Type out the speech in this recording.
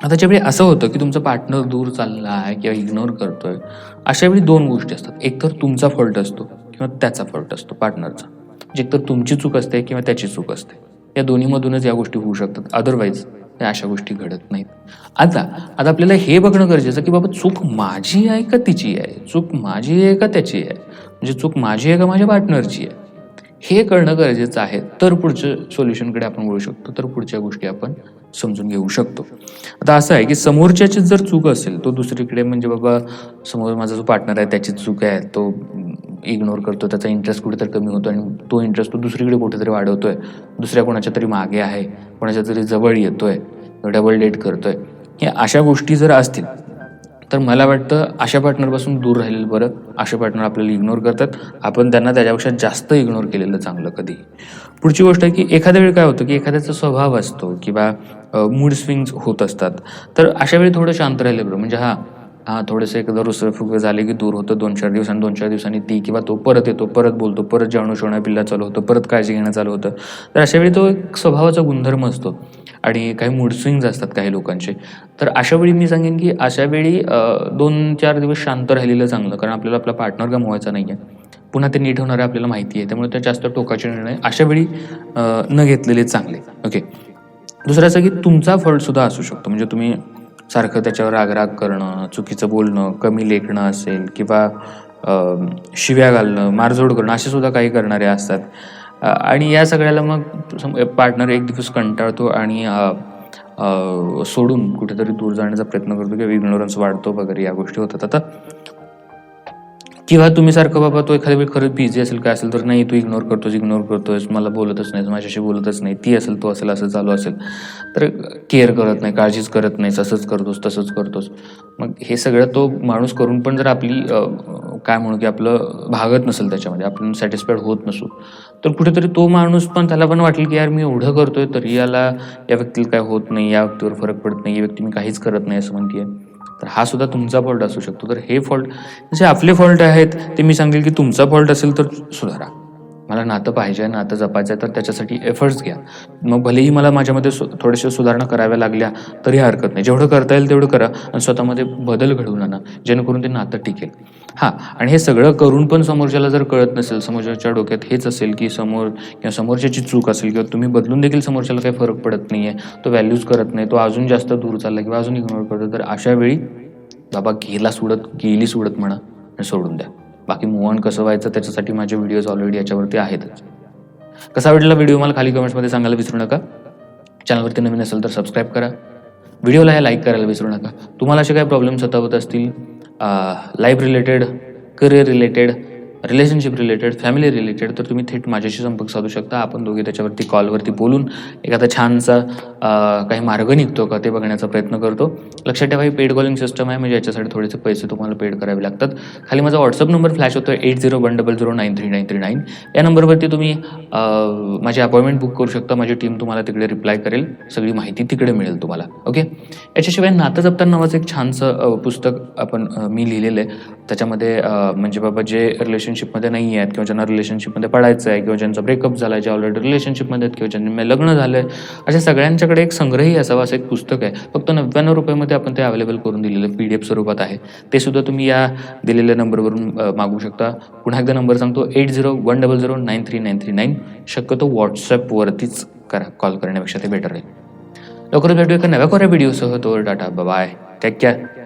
आता ज्यावेळी असं होतं की तुमचा पार्टनर दूर चालला आहे किंवा इग्नोर करतोय अशा वेळी दोन गोष्टी असतात. एक तर तुमचा फॉल्ट असतो किंवा त्याचा फॉल्ट असतो पार्टनरचा जे एक तर तुमची चूक असते किंवा त्याची चूक असते. या दोन्हीमधूनच या गोष्टी होऊ शकतात. अदरवाईज या अशा गोष्टी घडत नाहीत. आता आता आपल्याला हे बघणं गरजेचं की बाबा चूक माझी आहे का तिची आहे? चूक माझी आहे का त्याची आहे? म्हणजे चूक माझी आहे का माझ्या पार्टनरची आहे? हे कळणं गरजेचं आहे. तर पुढच्या सोल्युशनकडे आपण वळू शकतो. तर पुढच्या गोष्टी आपण समजून घेऊ शकतो. आता असं आहे की समोरच्याची जर चूक असेल तो दुसरीकडे म्हणजे बाबा समोर माझा जो पार्टनर आहे त्याची चूक आहे तो इग्नोर करतो त्याचा इंटरेस्ट कुठेतरी कमी होतो आणि तो इंटरेस्ट तो दुसरीकडे कुठेतरी वाढवतोय. दुसऱ्या कोणाच्या तरी मागे आहे कोणाच्या तरी जवळ येतोय डबल डेट करतोय. हे अशा गोष्टी जर असतील तर मला वाटतं अशा पार्टनरपासून दूर राहिलेलं बरं. अशा पार्टनर आपल्याला इग्नोर करतात. आपण त्यांना त्याच्यापेक्षा जास्त इग्नोर केलेलं चांगलं कधी. पुढची गोष्ट आहे की एखाद्या वेळी काय होतं की एखाद्याचा स्वभाव असतो किंवा मूड स्विंग्स होत असतात. तर अशा वेळी थोडं शांत राहिलं बरं. म्हणजे हां हां थोडंसं एकदा रुसरं फुगं झाले की दूर होतं दोन चार दिवसांनी दोन चार दिवसांनी ती किंवा तो परत येतो परत बोलतो परत जेवण शोणं पिल्ला चालू होतं परत काळजी घेणं चालू होतं. तर अशा वेळी तो एक स्वभावाचा गुणधर्म असतो. आणि काही मूड स्विंग्स असतात काही लोकांचे. तर अशा वेळी मी सांगेन की अशा वेळी दोन चार दिवस शांत राहिलेलं चांगलं कारण आपल्याला आपला पार्टनर गमवायचा नाही आहे पुन्हा ते नीट होणारे आपल्याला माहिती आहे त्यामुळे त्या जास्त टोकाचे निर्णय अशा वेळी न घेतलेले चांगले. ओके दुसरं असं की तुमचा फॉल्टसुद्धा असू शकतो. म्हणजे तुम्ही सारखं त्याच्यावर रागराग करणं चुकीचं बोलणं कमी लेखणं असेल किंवा शिव्या घालणं मारझोड करणं असे सुद्धा काही करणारे असतात. आणि या सगळ्याला मग पार्टनर एक दिवस कंटाळतो आणि सोडून कुठेतरी दूर जाण्याचा प्रयत्न करतो किंवा इग्नोरन्स वाढतो वगैरे या गोष्टी होतात. आता किंवा तुम्ही सारखं बाबा तो एखाद्या वेळी खरंच बिझी असेल काय असेल तर नाही तू इग्नोर करतोस इग्नोर करतोस मला बोलतच नाही माझ्याशी बोलतच नाही ती असेल तो असेल असं चालू असेल तर केअर करत नाही काळजीच करत नाही असंच करतोस तसंच करतोस. मग हे सगळं तो माणूस करून पण जर आपली काय म्हणू की आपलं भागत नसेल त्याच्यामध्ये आपण सॅटिस्फाईड होत नसू. तर कुठेतरी तो माणूस पण त्याला पण वाटेल की यार मी एवढं करतोय तरी याला या व्यक्तीला काय होत नाही या व्यक्तीवर फरक पडत नाही ही व्यक्ती मी काहीच करत नाही असं म्हणते तर हा सुद्धा तुमचा फॉल्ट असू शकतो. तर हे फॉल्ट जे आपले फॉल्ट आहेत ते मी सांगेल की तुमचा फॉल्ट असेल तर सुधारा. मला नातं पाहिजे नातं जपायचं आहे तर त्याच्यासाठी एफर्ट्स घ्या. मग भलेही मला माझ्यामध्ये सु थोड्याशा सुधारणा कराव्या लागल्या तरी हरकत नाही. जेवढं करता येईल तेवढं करा आणि स्वतःमध्ये बदल घडवून आणा जेणेकरून ते नातं टिकेल. हां आणि हे सगळं करून पण समोरच्याला जर कळत नसेल समोरच्याच्या डोक्यात हेच असेल की समोर किंवा समोरच्याची चूक असेल किंवा तुम्ही बदलून देखील समोरच्याला काही फरक पडत नाही आहे तो व्हॅल्यूज करत नाही तो अजून जास्त दूर चालला किंवा अजून इग्नोर करतो तर अशा वेळी बाबा गेला सोडत गेली सोडत म्हणा आणि सोडून द्या. बाकी मूव ऑन कसं व्हायचं त्याच्यासाठी माझे व्हिडिओज ऑलरेडी याच्यावरती आहेतच कसा वाटला व्हिडिओ मला खाली कमेंट्समध्ये सांगायला विसरू नका. चॅनलवरती नवीन असेल तर सबस्क्राईब करा. व्हिडिओला हे लाईक करायला विसरू नका. तुम्हाला असे काही प्रॉब्लेम सतावत असतील life related career related relationship related family related तर तुम्ही थेट माझ्याशी संपर्क साधू शकता. आपण दोघे त्याच्यावरती कॉलवरती बोलून एखादा छानसा काही मार्ग निघतो का ते बघण्याचा प्रयत्न करतो. लक्षात ठेवा ही पेड कॉलिंग सिस्टम आहे. म्हणजे याच्यासाठी थोडेसे पैसे तुम्हाला पेड करावे लागतात. खाली माझा व्हॉट्सअप नंबर फ्लॅश होतो eight zero one double zero nine three nine three nine या नंबरवरती तुम्ही माझी अपॉइंटमेंट बुक करू शकता. माझी टीम तुम्हाला तिकडे रिप्लाय करेल. सगळी माहिती तिकडे मिळेल तुम्हाला. ओके याच्याशिवाय नातं जपताना नावाचं एक छानसं पुस्तक आपण मी लिहिलेलं आहे. त्याच्यामध्ये म्हणजे बाबा जे रिलेशन रिलेशनशिपमध्ये नाही आहेत किंवा ज्यांना रिलेशनशिपमध्ये पडायचं आहे किंवा ज्यांचा ब्रेकअप झाला आहे जे ऑलरेडी रिलेशनशिपमध्ये आहेत किंवा ज्यांनी लग्न झालं आहे अशा सगळ्यांच्याकडे एक संग्रही असावा असं एक पुस्तक आहे. फक्त नव्याण्णव रुपयामध्ये आपण ते अवेलेबल करून दिलेलं पी डी एफ स्वरूपात आहे. ते सुद्धा तुम्ही या दिलेल्या नंबरवरून मागू शकता. पुन्हा एकदा नंबर सांगतो eight zero one double zero nine three nine three nine शक्यतो व्हॉट्सॲपवरतीच करा कॉल करण्यापेक्षा ते बेटर आहे. लवकरच भेटू एका नव्या कोऱ्या व्हिडिओसह तो डाटा बाय टेक केअर